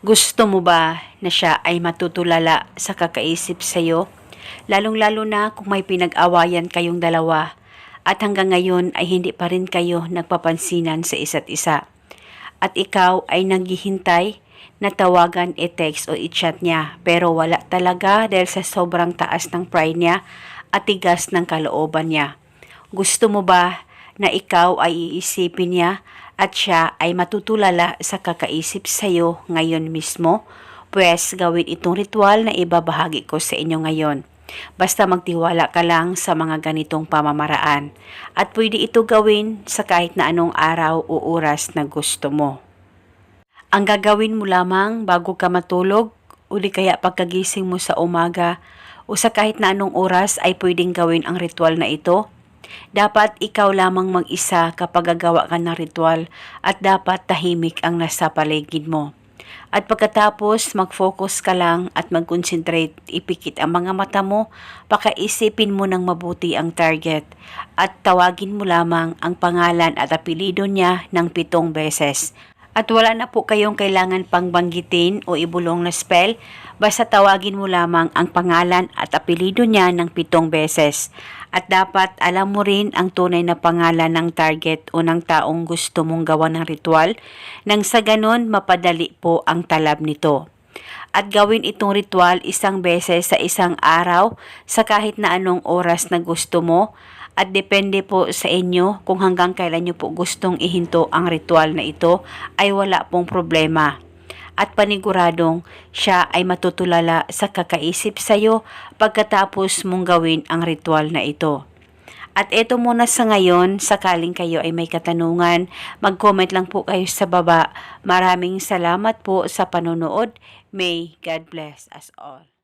Gusto mo ba na siya ay matutulala sa kakaisip sa'yo? Lalong-lalo na kung may pinag-awayan kayong dalawa at hanggang ngayon ay hindi pa rin kayo nagpapansinan sa isa't isa. At ikaw ay naghihintay na tawagan, i-text o i-chat niya pero wala talaga dahil sa sobrang taas ng pride niya at tigas ng kalooban niya. Gusto mo ba na ikaw ay iisipin niya at siya ay matutulala sa kakaisip sa iyo ngayon mismo? Pwes gawin itong ritual na ibabahagi ko sa inyo ngayon. Basta magtiwala ka lang sa mga ganitong pamamaraan at pwede ito gawin sa kahit na anong araw o oras na gusto mo. Ang gagawin mo lamang bago ka matulog o di kaya pagkagising mo sa umaga o sa kahit na anong oras ay pwedeng gawin ang ritual na ito. Dapat ikaw lamang mag-isa kapag gagawa ka ng ritual at dapat tahimik ang nasa paligid mo. At pagkatapos, mag-focus ka lang at mag-concentrate, ipikit ang mga mata mo, pakaisipin mo ng mabuti ang target at tawagin mo lamang ang pangalan at apelido niya ng pitong beses. At wala na po kayong kailangan pang banggitin o ibulong na spell, basta tawagin mo lamang ang pangalan at apelido niya ng pitong beses. At dapat alam mo rin ang tunay na pangalan ng target o ng taong gusto mong gawa ng ritual nang sa ganon mapadali po ang talab nito. At gawin itong ritual isang beses sa isang araw sa kahit na anong oras na gusto mo at depende po sa inyo kung hanggang kailan nyo po gustong ihinto ang ritual na ito ay wala pong problema. At paniguradong siya ay matutulala sa kakaisip sa iyo pagkatapos mong gawin ang ritual na ito. At ito muna sa ngayon, sakaling kayo ay may katanungan, mag-comment lang po kayo sa baba. Maraming salamat po sa panonood. May God bless us all.